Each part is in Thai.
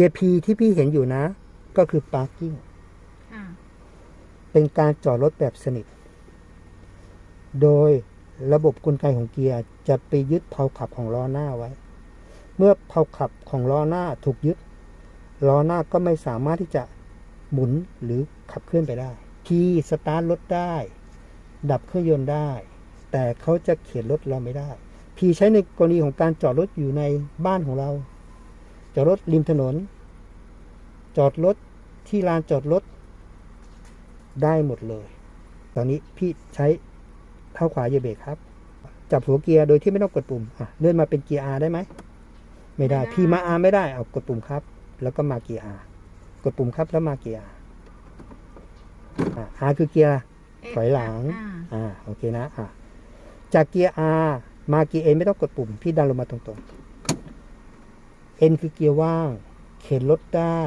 กียร์ P ที่พี่เห็นอยู่นะ ก็คือ parking อ่าเป็นการจอดรถแบบสนิท โดยระบบกลไกของเกียร์จะไปยึดเพลาขับของล้อหน้าไว้ เมื่อเพลาขับของล้อหน้าถูกยึด ล้อหน้าก็ไม่สามารถที่จะหมุนหรือขับเคลื่อนไปได้ P สตาร์ทรถได้ ดับเครื่องยนต์ได้ แต่เขาจะเขียนรถเราไม่ได้ P ใช้ในกรณีของการจอดรถอยู่ในบ้านของเราจ อดรถริมถนน จอดรถที่ลานจอดรถได้หมดเลย ตอนนี้พี่ใช้เท้าขวาเหยียบเบรกครับ จับหัวเกียร์โดยที่ไม่ต้องกดปุ่มอะเลื่อนมาเป็นเกียร์ R ได้ไหม ไม่ได้ พี่มา R ไม่ได้ เอากดปุ่มครับ แล้วก็มาเกียร์ R กดปุ่มครับแล้วมาเกียร์ R อะ R คือเกียร์ถอยหลัง อ่าอ่าโอเคนะ อะจากเกียร์ R มาเกียร์ N ไม่ต้องกดปุ่ม พี่ดันลงมาตรงๆ N คือเกียร์ว่าง เข็นรถได้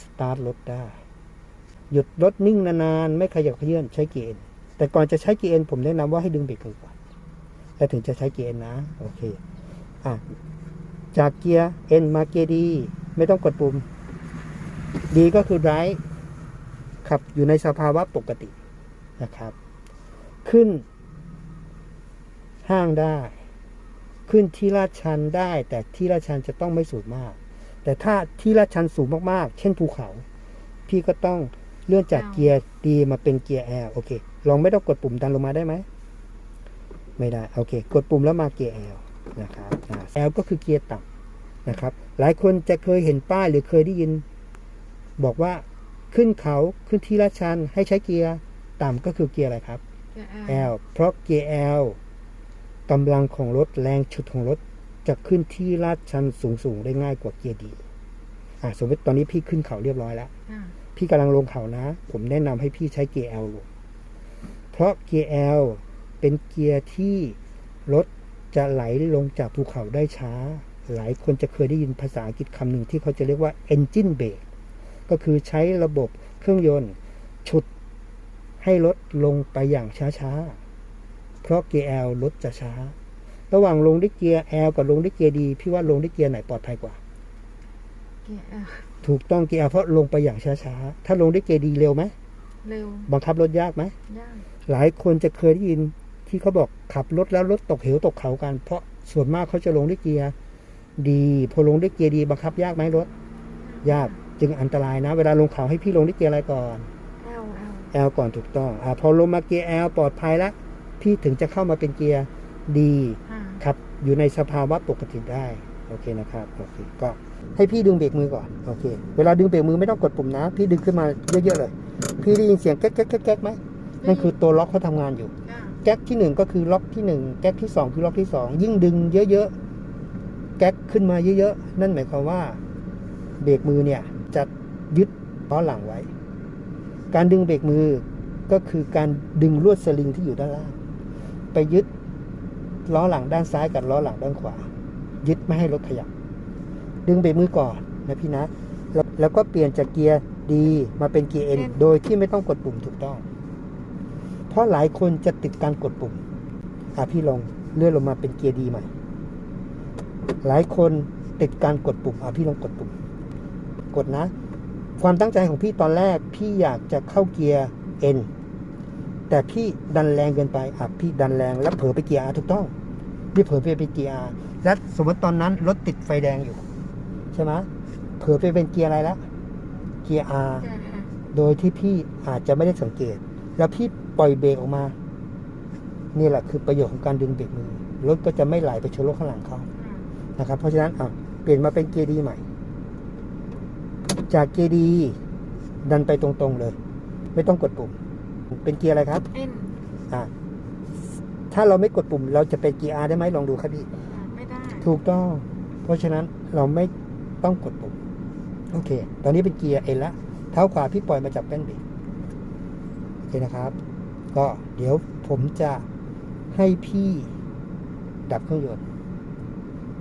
สตาร์ทรถได้ หยุดรถนิ่งนานๆ ไม่ขยับเขยื่อนใช้เกียร์ N แต่ก่อนจะใช้เกียร์ N ผมแนะนำว่าให้ดึงเบรกมือก่อนแล้วถึงจะใช้เกียร์ N นะ โอเค อะ จากเกียร์ N มาเกียร์ D ไม่ต้องกดปุ่ม D ก็คือ drive ขับอยู่ในสภาวะปกตินะครับ ขึ้นห้างได้ ขึ้นที่ลาดชันได้ แต่ที่ลาดชันจะต้องไม่สูงมาก แต่ถ้าที่ลาดชันสูงมากๆ เช่นภูเขา พี่ก็ต้องเลื่อนจากเกียร์ดีมาเป็นเกียร์ L โอเค ลองไม่ต้องกดปุ่มดันลงมาได้ไหม ไม่ได้ โอเค กดปุ่มแล้วมาเกียร์ L นะครับอ่า L ก็คือเกียร์ต่ำนะครับ หลายคนจะเคยเห็นป้ายหรือเคยได้ยิน บอกว่าขึ้นเขาขึ้นที่ลาดชันให้ใช้เกียร์ต่ำก็คือเกียร์อะไรครับเกียร์ L เพราะเกียร์ L กำลังของรถแรงฉุดของรถจะขึ้นที่ลาดชันสูงๆได้ง่ายกว่าเกียร์ดีอะสมมติตอนนี้พี่ขึ้นเขาเรียบร้อยแล้วอ่าพี่กำลังลงเขานะ ผมแนะนำให้พี่ใช้เกียร์ L ลงเพราะเกียร์ L เป็นเกียร์ที่รถจะไหลลงจากภูเขาได้ช้า หลายคนจะเคยได้ยินภาษาอังกฤษคำหนึ่งที่เขาจะเรียกว่า engine brake ก็คือใช้ระบบเครื่องยนต์ฉุดให้รถลงไปอย่างช้าๆ เพราะเกียร์ L รถจะช้า ระหว่างลงด้วยเกียร์ L กับลงด้วยเกียร์ดีพี่ว่าลงด้วยเกียร์ไหนปลอดภัยกว่า เกียร์ L ถูกต้องเกียร์ L เพราะลงไปอย่างช้าๆ ถ้าลงด้วยเกียร์ดีเร็วไหม เร็ว บังคับรถยากไหม ยาก หลายคนจะเคยได้ยินที่เขาบอกขับรถแล้วรถตกเหวตกเขากัน เพราะส่วนมากเขาจะลงด้วยเกียร์ดี พอลงด้วยเกียร์ดีบังคับยากไหมรถ ยาก จึงอันตรายนะ เวลาลงเขาให้พี่ลงด้วยเกียร์อะไรก่อน L L L ก่อนถูกต้อง อ่า พอลงมาเกียร์ L ปลอดภัยแล้ว พี่ถึงจะเข้ามาเป็นเกียร์ดีอ่าครับ อยู่ในสภาวะปกติได้ โอเคนะครับ โอเค ก็ให้พี่ดึงเบรกมือก่อน โอเค เวลาดึงเบรกมือไม่ต้องกดปุ่มนะ พี่ดึงขึ้นมาเยอะๆเลย พี่ได้ยินเสียงแก๊กแก๊กแก๊กแก๊กไหมนั่นคือตัวล็อกเขาทำงานอยู่อ่าแก๊กที่หนึ่งก็คือล็อกที่หนึ่งแก๊กที่สองคือล็อกที่สองยิ่งดึงเยอะๆ แก๊กขึ้นมาเยอะๆ นั่นหมายความว่าเบรกมือเนี่ยจะยึดล้อหลังไว้ การดึงเบรกมือก็คือการดึงลวดสลิงที่อยู่ด้านล่าง ไปยึดล้อหลังด้านซ้ายกับล้อหลังด้านขวา ยึดไม่ให้รถขยับ ดึงเบรกมือก่อนนะพี่นะแล้วแล้วก็เปลี่ยนจากเกียร์ดีมาเป็นเกียร์เอ็นโดยที่ไม่ต้องกดปุ่มถูกต้อง เพราะหลายคนจะติดการกดปุ่มอะพี่ลองเลื่อนลงมาเป็นเกียร์ดีใหม่ หลายคนติดการกดปุ่มอะพี่ลองกดปุ่ม กดนะ ความตั้งใจของพี่ตอนแรกพี่อยากจะเข้าเกียร์ N แต่พี่ดันแรงเกินไปอะพี่ดันแรงแล้วเผลอไปเกียร์ถูกต้องพี่เผลอไปเป็นเกียร์และสมมติตอนนั้นรถติดไฟแดงอยู่ ใช่ไหมเผลอไปเป็นเกียร์อะไรละเกียร์ R เกียร์โดยที่พี่อาจจะไม่ได้สังเกต แล้วพี่ปล่อยเบรกออกมา นี่แหละคือประโยชน์ของการดึงเบรกมือรถก็จะไม่ไหลไปชนรถข้างหลังเขานะครับ เพราะฉะนั้นอะเปลี่ยนมาเป็นเกียร์ดีใหม่ จากเกียร์ดีดันไปตรงๆเลย ไม่ต้องกดปุ่ม เป็นเกียร์อะไรครับ N อะถ้าเราไม่กดปุ่ม เราจะเป็นเกียร์ R ได้ไหมลองดูครับพี่ อ่าไม่ได้ถูกต้อง เพราะฉะนั้นเราไม่ต้องกดปุ่ม โอเค ตอนนี้เป็นเกียร์เอ็นละเท้าขวาพี่ปล่อยมาจับแป้นเบรกโอเคนะครับ ก็เดี๋ยวผมจะให้พี่ดับเครื่องยนต์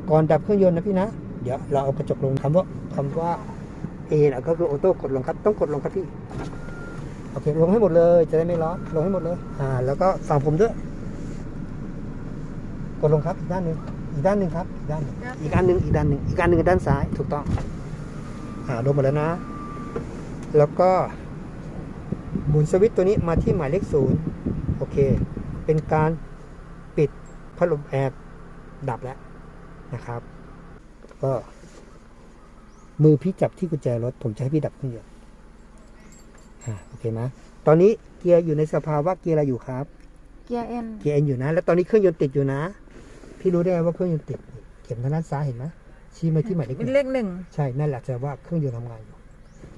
ก่อนดับเครื่องยนต์นะพี่นะ เดี๋ยวเราเอากระจกลงคำว่าคำว่าเอ็นก็คือออโต้กดลงครับ ต้องกดลงครับพี่โอเคลงให้หมดเลย จะได้ไม่ร้อนลงให้หมดเลย อ่า แล้วก็ฝั่งผมด้วย กดลงครับอีกด้านหนึ่งอีกด้านหนึ่งครับอีกด้านหนึ่งด้านอีกอันหนึ่งอีกด้านหนึ่งอีกอันหนึ่งด้านซ้ายถูกต้องออ่าลงหมดแล้วนะ แล้วก็หมุนสวิตช์ตัวนี้มาที่หมายเลขศูนย์โอเค เป็นการปิดพัดลมแอร์ดับแล้วนะครับ ก็ มือพี่จับที่กุญแจรถ ผมจะให้พี่ดับเครื่องยนต์ อ่าโอเคไหมตอนนี้เกียร์อยู่ในสภาวะเกียร์อะไรอยู่ครับ เกียร์เอ็นเกียร์เอ็นอยู่นะ แล้วตอนนี้เครื่องยนต์ติดอยู่นะ พี่รู้ได้ไงว่าเครื่องยนต์ติด เข็มทางด้านซ้ายเห็นไหมชี้มาที่หมายเลขหเป็นนึ่งเลขหนึ่งใช่ นั่นแหละแสดงว่าเครื่องยนต์ทำงานอยู่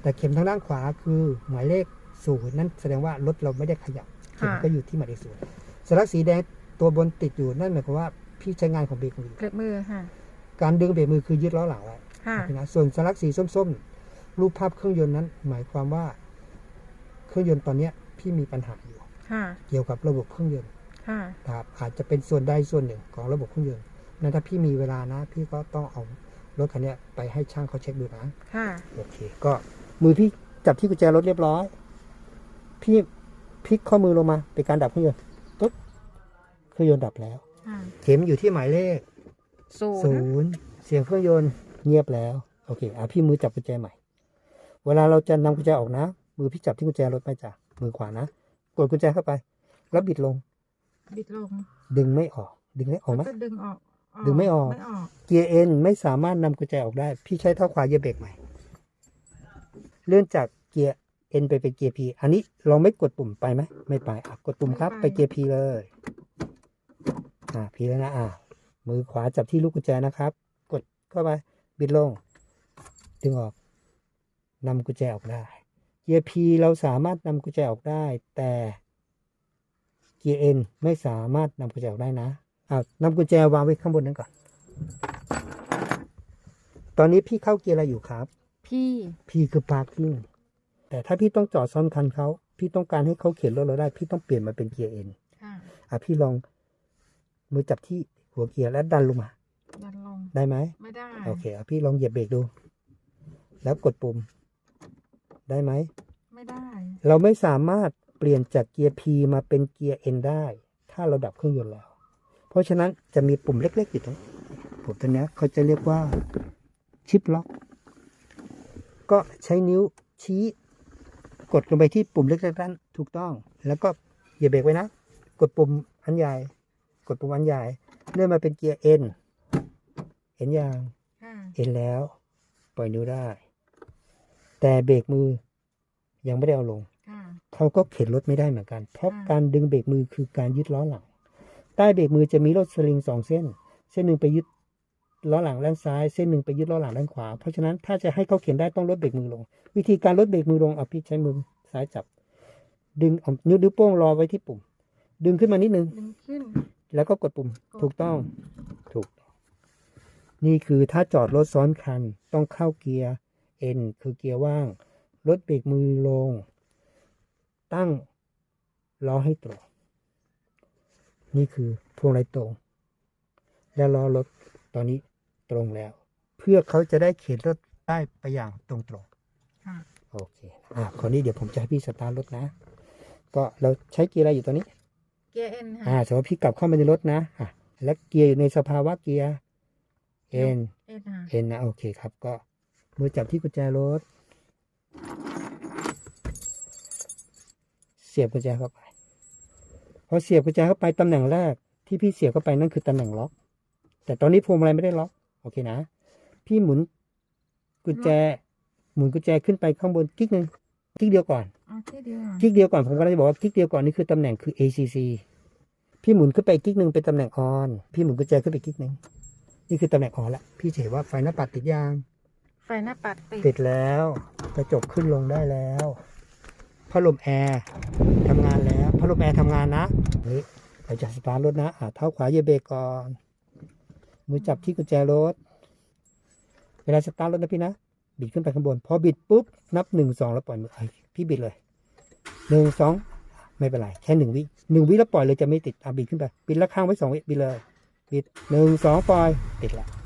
แต่เข็มทางด้านขวาคือหมายเลขศูนย์นั่นแสดงว่ารถเราไม่ได้ขยับ เข็มค่ะก็อยู่ที่หมายเลขศูนย์สลักสีแดงตัวบนติดอยู่นั่นหมายความว่าพี่ใช้งานของเบรกมือเบรกมือค่ะการดึงเบรกมือคือยึดล้อหลังไว้ค่ะนะส่วนสลักสีส้มๆ รูปภาพเครื่องยนต์นั้น หมายความว่า เครื่องยนต์ตอนเนี้ยพี่มีปัญหาอยู่ค่ะเกี่ยวกับระบบเครื่องยนต์ค่ะนะครับอาจจะเป็นส่วนใดส่วนหนึ่งของระบบเครื่องยนต์นั้นถ้าพี่มีเวลานะ พี่ก็ต้องเอารถคันเนี้ยไปให้ช่างเขาเช็คดูนะค่ะโอเค ก็มือพี่จับที่กุญแจรถเรียบร้อย พี่พลิกข้อมือลงมาเป็นการดับเครื่องยนต์ปุ๊บเครื่องยนต์ดับแล้วค่ะเข็มอยู่ที่หมายเลขศูศูนย์นย์เสียงเครื่องยนต์เงียบแล้ว โอเคอะพี่มือจับกุญแจใหม่ เวลาเราจะนำกุญแจออกนะ มือพี่จับที่กุญแจรถไปจ้ะมือขวานะกดกุญแจเข้าไป แล้วบิดลง บิดลง ดึงไม่ออก ดึงได้ออกไหมแล้วก็ดึงออกดึงไม่ออกไม่ออก เกียร์เอ็นไม่สามารถนำกุญแจออกได้ พี่ใช้เท้าขวาเหยียบเบรกใหม่ เลื่อนจากเกียร์เอ็นไปเป็นเกียร์พีอันนี้เราไม่กดปุ่มไปไหมไม่ไปอะกดปุ่มครับ ไปเกียร์พีเลย อ่าพีแล้วนะอ่า มือขวาจับที่ลูกกุญแจนะครับ กดเข้าไป บิดลง ดึงออกนำกุญแจออกได้เกียร์พีเราสามารถนำกุญแจออกได้ แต่เกียร์เอ็นไม่สามารถนำกุญแจออกได้นะอ่านำกุญแจวางไว้ข้างบนนั้นก่อน ตอนนี้พี่เข้าเกียร์อะไรอยู่ครับ พี่ P คือ parking แต่ถ้าพี่ต้องจอดซ้อนคันเขา พี่ต้องการให้เขาเข็นรถเราได้ พี่ต้องเปลี่ยนมาเป็นเกียร์ N ค่ะอะพี่ลองมือจับที่หัวเกียร์แล้วดันลงมายันลง ได้ไหม ไม่ได้ โอเคอะพี่ลองเหยียบเบรกดู แล้วกดปุ่ม ได้ไหม ไม่ได้ เราไม่สามารถเปลี่ยนจากเกียร์ P มาเป็นเกียร์ N ได้ ถ้าเราดับเครื่องยนต์แล้ว เพราะฉะนั้นจะมีปุ่มเล็กๆอยู่ตรงนี้ปุ่มตัวเนี้ยเขาจะเรียกว่าชิปล็อก ก็ใช้นิ้วชี้กดลงไปที่ปุ่มเล็กๆนั้นถูกต้อง แล้วก็เหยียบเบรกไว้นะ กดปุ่มอันใหญ่ กดปุ่มอันใหญ่เลื่อนมาเป็นเกียร์ N เห็นยังค่ะเห็นแล้ว ปล่อยนิ้วได้ แต่เบรกมือยังไม่ได้เอาลง ค่ะเขาก็เข็นรถไม่ได้เหมือนกัน เพราะอ่าการดึงเบรกมือคือการยึดล้อหลัง ใต้เบรกมือจะมีรถสลิงสองเส้น เส้นหนึ่งไปยึดล้อหลังด้านซ้าย เส้นหนึ่งไปยึดล้อหลังด้านขวา เพราะฉะนั้นถ้าจะให้เขาเข็นได้ต้องลดเบรกมือลง วิธีการลดเบรกมือลงเอาพี่ใช้มือซ้ายจับ ดึงเอานิ้วนิ้วโป้งรอไว้ที่ปุ่ม ดึงขึ้นมานิดนึง ดึงขึ้น แล้วก็กดปุ่มกดถูกต้อง ถูก นี่คือถ้าจอดรถซ้อนคันต้องเข้าเกียร์ N คือเกียร์ว่าง ลดเบรกมือลง ตั้งล้อให้ตรง นี่คือพวงมาลัยตรง และล้อรถตอนนี้ตรงแล้ว เพื่อเขาจะได้เข็นรถได้ไปอย่างตรงตรงค่ะๆโอเคอะคราวนี้เดี๋ยวผมจะให้พี่สตาร์ทรถนะ ก็เราใช้เกียร์อะไรอยู่ตอนนี้ เกียร์เอ็นอ่าค่ะสมมติพี่กลับเข้ามาในรถนะอะและเกียร์อยู่ในสภาวะเกียร์ N เอ็นค่ะ N นะโอเคครับก็ มือจับที่กุญแจรถ เสียบกุญแจเข้าไป พอเสียบกุญแจเข้าไปตำแหน่งแรก ที่พี่เสียบเข้าไปนั่นคือตำแหน่งล็อก แต่ตอนนี้พวงมาลัยไม่ได้ล็อก โอเคนะ พี่หมุนกุญแจ หมุนกุญแจขึ้นไปข้างบนกิ๊กหนึ่งกิ๊กเดียวก่อนเอาแค่เดียวกิ๊กเดียวก่อนผมก็เลยบอกว่ากิ๊กเดียวก่อนนี่คือตำแหน่งคือ ACC พี่หมุนขึ้นไปกิ๊กหนึ่งเป็นตำแหน่ง on พี่หมุนกุญแจขึ้นไปกิ๊กหนึ่งนี่คือตำแหน่ง on ละพี่จะเห็นว่าไฟหน้าปัดติดยาง ไฟหน้าปัดติดติดแล้วกระจกขึ้นลงได้แล้วพัดลมแอร์ทำงานแล้วพัดลมแอร์ทำงานนะนี่เราจะสตาร์ทรถนะอ่าเท้าขวาเหยียบเบรกก่อนมือจับที่กุญแจรถ เวลาสตาร์ทรถนะพี่นะบิดขึ้นไปข้างบน พอบิดปุ๊บนับหนึ่งสองแล้วปล่อยมือพี่บิดเลยหนึ่งสองไม่เป็นไรแค่หนึ่งวิหนึ่งวิแล้วปล่อยเลยจะไม่ติดอะบิดขึ้นไปบิดละข้างไว้สองวิบิดเลยบิดหนึ่งสองปล่อยติดละ